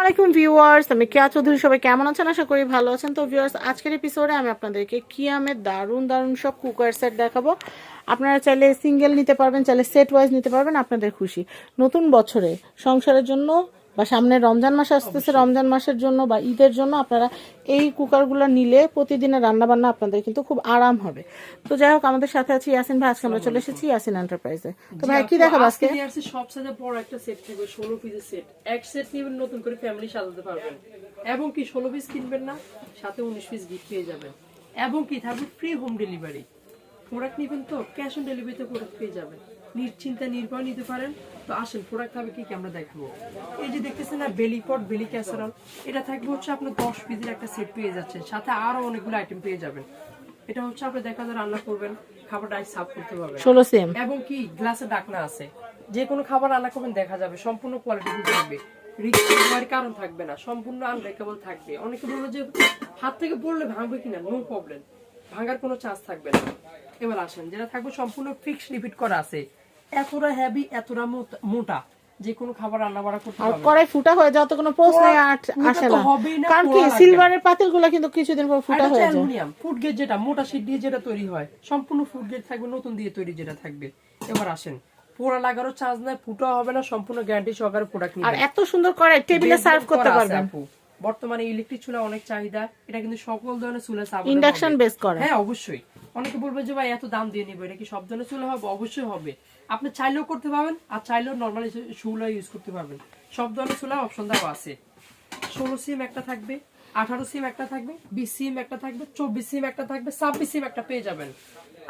আলাইকুম ভিউয়ার্স, আমি কেয়া চৌধুরী, সবাই কেমন আছেন? আশা করি ভালো আছেন। তো ভিউয়ার্স, আজকের এপিসোডে আমি আপনাদেরকে কিয়ামের দারুণ দারুণ সব কুকার সেট দেখাবো। আপনারা চাইলে সিঙ্গেল নিতে পারবেন, চাইলে সেট ওয়াইজ নিতে পারবেন, আপনাদের খুশি। নতুন বছরে সংসারের জন্য বা সামনে রমজান মাস আসতেছে রমজান মাসের জন্য বা ঈদের জন্য আপনারা এই কুকারগুলো নিলে প্রতিদিনের রান্না বান্না আপনাদের কিন্তু খুব আরাম হবে। তো যাই হোক আমাদের সাথে আছে ইয়াসিন ভাই আজকে আমরা চলে এসেছি ইয়াসিন এন্টারপ্রাইজে তো ভাই কি দেখাবো আজকে নিয়ে আসছে সবচেয়ে বড় একটা সেট থাকবে ষোলো পিসের সেট এক সেট নিবেন নতুন করে ফ্যামিলি সাজাতে পারবেন। এবং কি ষোলো পিস কিনবেন না সাথে উনিশ পিস গিফট পেয়ে যাবেন। এবং কি থাকবে ফ্রি হোম ডেলিভারি প্রোডাক্ট নিবেন তো ক্যাশ অন ডেলিভারিতে প্রোডাক্ট পেয়ে যাবেন। নিশ্চিন্তা নির্ভয় নিতে পারেন। তো আসেন প্রোডাক্ট থাকবে কি কি আমরা দেখাবো। এই যে দেখতেছেন না বেলি পট বেলি ক্যাসারল এটা থাকবে হচ্ছে আপনার দশ পিসের একটা সেট পেয়ে যাচ্ছেন। সাথে আরও অনেকগুলো আইটেম পেয়ে যাবেন। এটা হচ্ছে আপনি দেখা যায় রান্না করবেন খাবারটা সাফ করতে পারবেন। ষোলো সেম এবং কি গ্লাসে ডাকনা আছে। যে কোনো খাবার রান্না করবেন দেখা যাবে সম্পূর্ণ কোয়ালিটি থাকবে। কারণ থাকবে না সম্পূর্ণ আনব্রেকেবল থাকবে। অনেকে বলব যে হাত থেকে পড়লে ভাঙবে কিনা? নো প্রবলেম ভাঙার কোনো চান্স থাকবে না। এবার আসেন যেটা থাকবে সম্পূর্ণ ফিক্স রিপিট করা আছে। এতটা হেভি এতটা মোটা- যে কোনো খাবার রান্না বাড়া করতে পারবে কড়াই ফুটা হয়ে যাওয়া তো কোনো প্রশ্ন আসে না। কারণ কি সিলভারের পাতিলগুলা কিন্তু কিছুদিন পর ফুটা হয়ে যায়। অ্যালুমিনিয়াম। ফুড গেট যেটা মোটা শীট দিয়ে যেটা তৈরি হয় সম্পূর্ণ ফুড গেট থাকবে নতুন দিয়ে তৈরি যেটা থাকবে। এবার আসেন পোড়া লাগারও চার্জ নাই ফুটা হবে না সম্পূর্ণ গ্যারান্টি সহকারে প্রোডাক্ট আর এত সুন্দর করে টেবিলে সার্ভ করতে করা পারবেন। বর্তমানে ইলেকট্রিক চুলা অনেক চাহিদা এটা কিন্তু সকল ধরনের চুলা সাবান ইন্ডাকশন বেস করা। হ্যাঁ অবশ্যই। অনেকে বলবে যে ভাই এত দাম দিয়ে নিব এটা কি সব ধরনের চুলা হবে? অবশ্যই হবে। আপনি চাইলেও করতে পারবেন আর চাইলেও নর্মালি চুলা ইউজ করতে পারবেন। সব ধরনের চুলা অপশন দেওয়া আছে। ষোলো সিম একটা থাকবে আঠারো সিম একটা থাকবে বিশ সিম একটা থাকবে চব্বিশ সিম একটা থাকবে ছাব্বিশ সিম একটা পেয়ে যাবেন।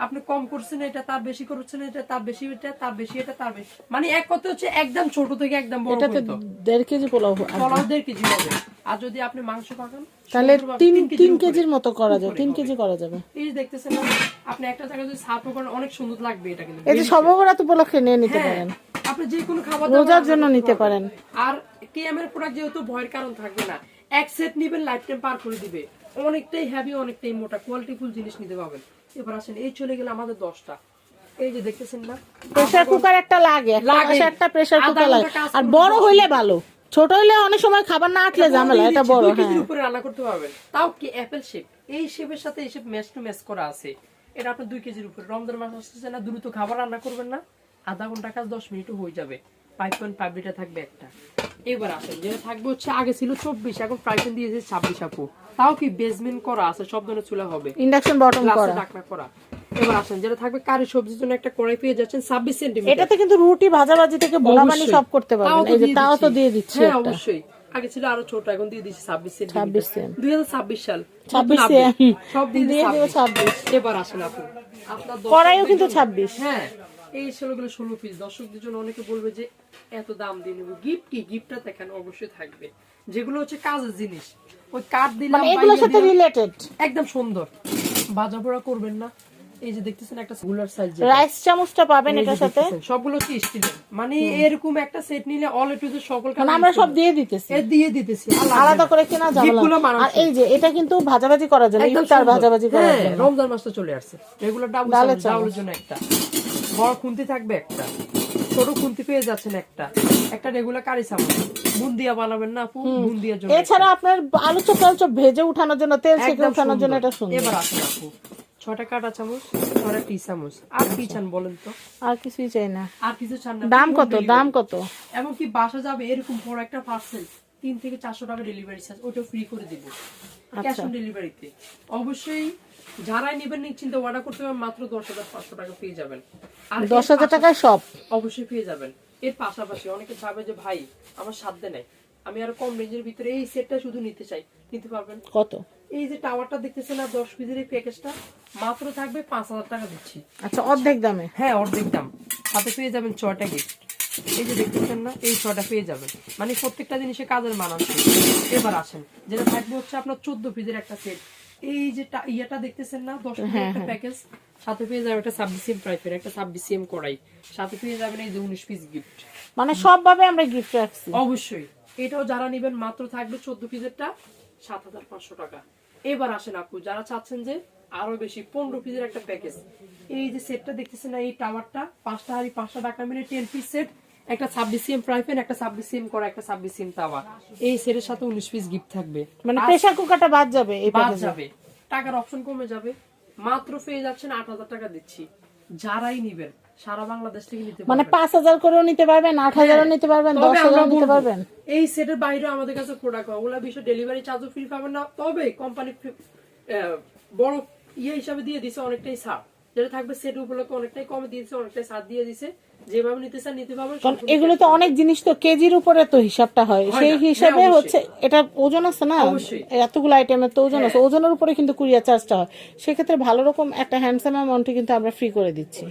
আপনি কম করছেন এটা তার বেশি করছেন এটা তার বেশি এটা তার বেশি এটা তার বেশি মানে এক কথা হচ্ছে একদম ছোট থেকে একদম বড় পর্যন্ত। দেড় কেজি পোলাও পোলাও দেড় কেজি হবে। আর যদি আপনি মাংস পাকান তাহলে তিন তিন কেজির মতো করা যায় তিন কেজি করা যাবে। এই দেখতেছেন আপনি একটা জায়গায় যদি সার্ভ করেন অনেক সুন্দর লাগবে এটা কিন্তু। এই যে সর্বরাত উপলক্ষে নিয়ে নিতে হ্যাঁ, পারেন। আপনি যে কোনো খাবার দাবার জন্য নিতে পারেন। আর টিএম এর প্রোডাক্ট যেহেতু ভয়ের কারণ থাকবে না এক সেট নিবেন লাইফ টাইম পার করে দিবে। অনেকটাই হেভি অনেকটাই মোটা কোয়ালিটিফুল জিনিস নিতে পারবেন। এবার আসেন এই চলে গেলে আমাদের দশটা। এই যে দেখতেছেন না? প্রেসার কুকার একটা লাগে একটা লাগে। পাশে একটা প্রেসার কুকার লাগে। আর বড় হইলে ভালো। ছোট হইলে অনেক সময় খাবার না আটলে ঝামেলা এটা বড় হ্যাঁ। উপরে রান্না করতে পারবেন। তাও কি অ্যাপেল শেপ এই শেপের সাথে এই শেপ ম্যাচ টু ম্যাচ করা আছে। এটা আপনার দুই কেজির উপরে। রমজান মাস আসতেছে না দ্রুত খাবার রান্না করবেন না। আধা ঘণ্টা কাজ দশ মিনিটও হয়ে যাবে। ফাইভ পয়েন্ট ফাইভ লিটার থাকবে একটা। এবার আসেন যেটা থাকবে হচ্ছে আগে ছিল চব্বিশ এখন প্রাইস দিয়েছে ছাব্বিশ আপু। তাও কি বেসমেন্ট করা আছে সব ধরনের চুলা হবে। ইন্ডাকশন বটম করা। ঢাকনা করা। এবার আসেন যেটা থাকবে কারি সবজির জন্য একটা কড়াই পেয়ে যাচ্ছেন ছাব্বিশ সেন্টিমিটার এটাতে কিন্তু রুটি ভাজাভাজি থেকে। সব করতে পারবেন। এই যে তাও তো দিয়ে দিচ্ছি হ্যাঁ অবশ্যই। আগে ছিল আরও ছোট এখন দিয়ে দিচ্ছি ছাব্বিশ সেন্টিমিটার দুই হাজার ছাব্বিশ সাল। 26 নতুন সেম। update। সব দিয়ে দিয়ে 26 এবার আসেন আপু। আপনার কড়াইও কিন্তু 26 হ্যাঁ। এই ষোলোগুলো ষোলো পিস দর্শকদের জন্য অনেকে বলবে যে এত দাম দিয়ে নেব। গিফট কি? গিফটটা দেখেন অবশ্যই থাকবে। যেগুলো হচ্ছে কাজের জিনিস। ওই কাঠ দিলাম মানে এগুলোর সাথে রিলেটেড একদম সুন্দর। বাজা পোড়া করবেন না। এই যে দেখতেছেন একটা গুলার সাইজ রাইস চামচটা পাবেন এটার সাথে। সবগুলো হচ্ছে স্টিলের মানে এরকম একটা সেট নিলে অল টু সকল মানে আমরা সব দিয়ে দিতেছি। এ দিয়ে দিতেছি আলাদা করে কেনা যাবে আর এই যে এটা কিন্তু ভাজাভাজি জন্য একদম ইফতার। ভাজাভাজি করার হ্যাঁ, জন্য। রমজান মাসটা চলে আসছে। রেগুলার ডাবল চামচ জন্য একটা। বড় খুন্তি থাকবে একটা। ছোট খুন্তি পেয়ে যাচ্ছেন একটা। একটা রেগুলার কারি চামচ বুন্দিয়া বানাবেন না আপু বুন্দিয়ার জন্য এছাড়া আপনার আলু চপ চপ ভেজে উঠানোর জন্য তেল ছেঁকে উঠানোর জন্য। এটা সুন্দর। এবার আসেন আপু। ছটা কাটা চামচ ছটা টি চামচ। আর কি চান বলেন তো? আর কিছুই চাই না। আর কিছু চান না। দাম কত? দাম কত? এমনকি বাসা যাবে এরকম বড় একটা পার্সেল। তিন থেকে চারশো টাকা ডেলিভারি চার্জ ওটা ফ্রি করে দিব। ক্যাশ অন ডেলিভারিতে অবশ্যই যারাই নেবেন নিশ্চিন্তে অর্ডার করতে পারবেন মাত্র দশ হাজার পাঁচশো টাকা পেয়ে যাবেন। আর দশ হাজার টাকায় সব? অবশ্যই পেয়ে যাবেন। এর পাশাপাশি অনেকে চাবে যে ভাই আমার সাধ্যে নেই। আমি আরও কম রেঞ্জের ভিতরে এই সেটটা শুধু নিতে চাই। নিতে পারবেন। কত? এই যে টাওয়ারটা দেখতেছেন না দশ পিসের এই প্যাকেজটা মাত্র থাকবে পাঁচ হাজার টাকা দিচ্ছি। আচ্ছা অর্ধেক দামে? হ্যাঁ অর্ধেক দাম। হাতে পেয়ে যাবেন ছটা গিফট এই যে দেখতেছেন না এই ছয়টা পেয়ে যাবেন। মানে প্রত্যেকটা জিনিসে কাজের মান আছে। এবার আসেন যেটা থাকবে হচ্ছে আপনার চোদ্দ পিসের একটা সেট এই যে ইয়েটা দেখতেছেন না দশ একটা প্যাকেজ সাথে পেয়ে যাবেন একটা ছাব্বিশ সিএম প্রাইফের একটা ছাব্বিশ সিএম কড়াই। সাথে পেয়ে যাবেন এই যে উনিশ পিস গিফট মানে সবভাবে আমরা গিফট রাখছি। অবশ্যই। এটাও যারা নেবেন মাত্র থাকবে চোদ্দ পিসেরটা সাত হাজার পাঁচশো টাকা। এবার আসেন আপু যারা চাচ্ছেন যে আরও বেশি পনেরো পিসের একটা প্যাকেজ এই যে সেটটা দেখতেছেন না এই টাওয়ারটা পাঁচটা হাড়ি পাঁচটা টাকা মিলে টেন পিস সেট একটা ছাব্বিশ সিএম ফ্রাই প্যান একটা ছাব্বিশ সিএম করা একটা ছাব্বিশ সিএম তাওয়া। এই সেটের সাথে উনিশ পিস গিফট থাকবে। মানে প্রেসার কুকারটা বাদ যাবে বাদ যাবে। টাকার অপশন কমে যাবে। মাত্র পেয়ে যাচ্ছেন আট হাজার টাকা দিচ্ছি। যারাই নিবেন সারা বাংলাদেশ থেকে নিতে মানে পাঁচ হাজার করেও নিতে পারবেন আট হাজারও নিতে পারবেন দশ হাজারও নিতে পারবেন। এই সেটের বাইরে আমাদের কাছে প্রোডাক্ট ওগুলা বিষয় ডেলিভারি চার্জও ফ্রি পাবেন না। তবে কোম্পানি বড় ইয়ে হিসাবে দিয়ে দিছে অনেকটাই ছাড়। যেটা থাকবে সেট উপলক্ষে অনেকটাই কমে দিয়েছে অনেকটাই ছাড় দিয়ে দিছে। যেভাবে নিতে চান নিতে পারবেন কারণ এগুলো তো অনেক জিনিস তো কেজির উপরে তো হিসাবটা হয়। হয় সেই হিসাবে হ্যাঁ, হচ্ছে এটা ওজন আছে না? এতগুলো আইটেমের তো ওজন আছে। ওজনের উপরে কিন্তু কুরিয়ার চার্জটা হয়। সেক্ষেত্রে ভালো রকম একটা হ্যান্ডসাম অ্যামাউন্টে কিন্তু আমরা ফ্রি করে দিচ্ছি।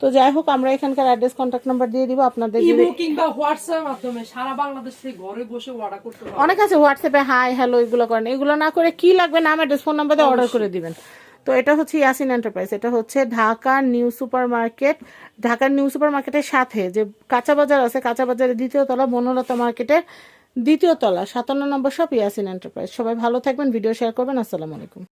তো যাই হোক আমরা এখানকার অ্যাড্রেস কন্ট্যাক্ট নাম্বার দিয়ে দিব। আপনাদের ইমো কিংবা হোয়াটসঅ্যাপ মাধ্যমে সারা বাংলাদেশ থেকে ঘরে বসে অর্ডার করতে পারবেন। অনেক আছে হোয়াটসঅ্যাপে হাই হ্যালো এগুলো করেন। এগুলো না করে কি লাগবে? নাম অ্যাড্রেস ফোন নাম্বার দিয়ে অর্ডার করে দিবেন। তো এটা হচ্ছে ইয়াসিন এন্টারপ্রাইজ, এটা হচ্ছে ঢাকার নিউ সুপার মার্কেট ঢাকার নিউ সুপার মার্কেটের সাথে যে কাঁচা বাজার আছে, কাঁচা বাজারের দ্বিতীয় তলা, বনলতা মার্কেটের দ্বিতীয় তলা, সাতান্ন নম্বর শপ ইয়াসিন এন্টারপ্রাইজ। সবাই ভালো থাকবেন, ভিডিও শেয়ার করবেন, আসসালামু আলাইকুম।